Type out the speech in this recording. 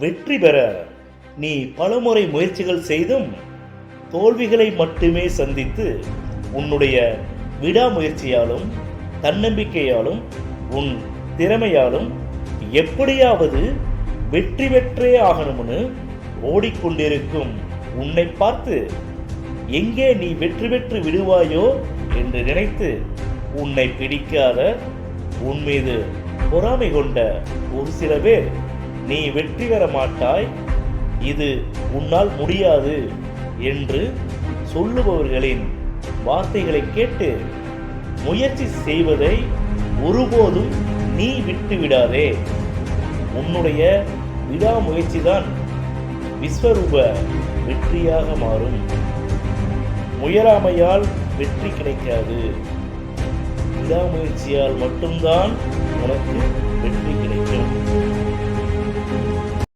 வெற்றி பெற நீ பலமுறை முயற்சிகள் செய்தும் தோல்விகளை மட்டுமே சந்தித்து உன்னுடைய விடாமுயற்சியாலும் தன்னம்பிக்கையாலும் உன் திறமையாலும் எப்படியாவது வெற்றி பெற்றே ஆகணும்னு ஓடிக்கொண்டிருக்கும் உன்னை பார்த்து எங்கே நீ வெற்றி பெற்று விடுவாயோ என்று நினைத்து உன்னை பிடிக்காத உன் மீது பொறாமை கொண்ட ஒரு சில பேர் நீ வெற்றி பெற மாட்டாய். இது உன்னால் முடியாது என்று சொல்லுபவர்களின் வார்த்தைகளை கேட்டு முயற்சி செய்வதை ஒருபோதும் நீ விட்டு விடாதே உன்னுடைய விடாமுயற்சிதான் விஸ்வரூப வெற்றியாக மாறும். முயலாமையால் வெற்றி கிடைக்காது. விடாமுயற்சியால் மட்டும்தான் உனக்கு வெற்றி கிடைக்கும்.